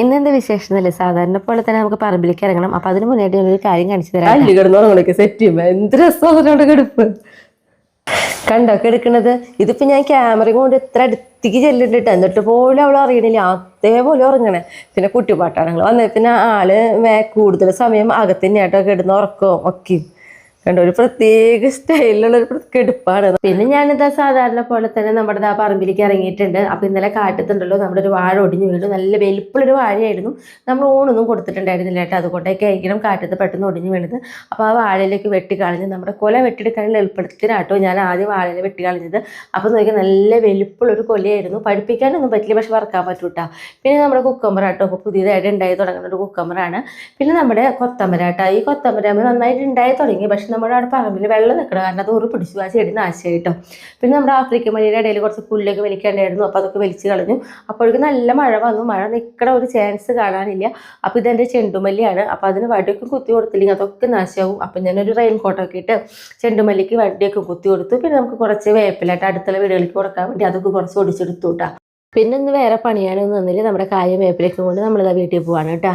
ഇന്നെന്ത് വിശേഷം അല്ലേ സാധാരണ പോലെ തന്നെ നമുക്ക് പറമ്പിലേക്ക് ഇറങ്ങണം. അപ്പൊ അതിന് മുന്നേ ഒരു കാര്യം കാണിച്ചു തരാം കിടന്നോളൊക്കെ സെറ്റ് ചെയ്യുമ്പോ എന്ത് രസമാണ് കിടപ്പ്. കണ്ടോ കിടക്കണത് ഇതിപ്പോ ഞാൻ ക്യാമറ കൊണ്ട് ഇത്ര അടുത്തേക്ക് ചെല്ലിട്ടിട്ട് എന്നിട്ട് പോലും അവൾ അറിയണില്ല. അതേപോലെ ഉറങ്ങണേ. പിന്നെ കുട്ടിപ്പാട്ടാണങ്ങൾ വന്നേ പിന്നെ ആൾ കൂടുതൽ സമയം അകത്തന്നെയായിട്ടൊക്കെ ഇടുന്ന കിടന്ന് ഉറക്കവും ഒക്കെ. കണ്ടോ ഒരു പ്രത്യേക സ്റ്റൈലിലുള്ള ഒരു കെടുപ്പാണ് പിന്നെ ഞാനിതാ സാധാരണ പോലെ തന്നെ നമ്മുടെ ആ പറമ്പിലേക്ക് ഇറങ്ങിയിട്ടുണ്ട്. അപ്പൊ ഇന്നലെ കാട്ടത്തുണ്ടല്ലോ നമ്മുടെ ഒരു വാഴ ഒടിഞ്ഞു വീണു. നല്ല വലിപ്പമുള്ളൊരു വാഴയായിരുന്നു. നമ്മൾ ഊണൊന്നും കൊടുത്തിട്ടുണ്ടായിരുന്നില്ല കേട്ടോ. അതുകൊണ്ടൊക്കെ ആയിരിക്കണം കാറ്റത്ത് പെട്ടെന്ന് ഒടിഞ്ഞു വീണത്. അപ്പോൾ ആ വാഴയിലേക്ക് വെട്ടി കളഞ്ഞ് നമ്മുടെ കൊല വെട്ടിയെടുക്കാനുള്ള എളുപ്പത്തിനാട്ടോ ഞാൻ ആദ്യം വാഴയിൽ വെട്ടിക്കളഞ്ഞത് അപ്പൊ അപ്പോൾ നോക്കിയാൽ നല്ല വലിപ്പമുള്ളൊരു കൊലയായിരുന്നു. പഠിപ്പിക്കാനൊന്നും പറ്റില്ല പക്ഷെ വറക്കാൻ പറ്റൂട്ടാ. പിന്നെ നമ്മുടെ കുക്കമ്പറാട്ടോ ഇപ്പോൾ പുതിയതായിട്ട് ഉണ്ടായി തുടങ്ങുന്ന ഒരു കുക്കമ്പറാണ് പിന്നെ നമ്മുടെ കൊത്തമര കേട്ടോ ഈ കൊത്തമര നന്നായിട്ട് ഉണ്ടായി തുടങ്ങി പക്ഷെ നമ്മുടെ അവിടെ പറമ്പിൽ വെള്ളം നിൽക്കണം കാരണം അത് ഉറു പിടിച്ചു ആ ചെടി നാശമായിട്ടോ പിന്നെ നമ്മുടെ ആഫ്രിക്കൻ മലയുടെ ഇടയിൽ കുറച്ച് പുല്ലൊക്കെ വലിക്കേണ്ടായിരുന്നു. അപ്പോൾ അതൊക്കെ വലിച്ചു കളഞ്ഞു. അപ്പോഴേക്കും നല്ല മഴ വന്നു. മഴ നിൽക്കണ ഒരു ചാൻസ് കാണാനില്ല. അപ്പോൾ ഇതെന്റെ ചെണ്ടുമല്ലിയാണ്. അപ്പോൾ അതിന് വടിയൊക്കെ കുത്തി കൊടുത്തില്ലെങ്കിൽ അതൊക്കെ നാശമാവും അപ്പം ഞാനൊരു റെയിൻ കോട്ടൊക്കെ ഇട്ട് ചെണ്ടുമല്ലിക്ക് വടിയൊക്കെ കുത്തി കൊടുത്തു. പിന്നെ നമുക്ക് കുറച്ച് വേപ്പിലായിട്ട് അടുത്തുള്ള വീടുകളിലേക്ക് കൊടുക്കാൻ വേണ്ടി അതൊക്കെ കുറച്ച് ഒടിച്ചെടുത്തു കേട്ടോ പിന്നെ ഇന്ന് വേറെ പണിയാനൊന്നും നിന്നില്ല നമ്മുടെ കായ വേപ്പിലേക്ക് കൊണ്ട് നമ്മളിതാ വീട്ടിൽ പോവാണ് കേട്ടോ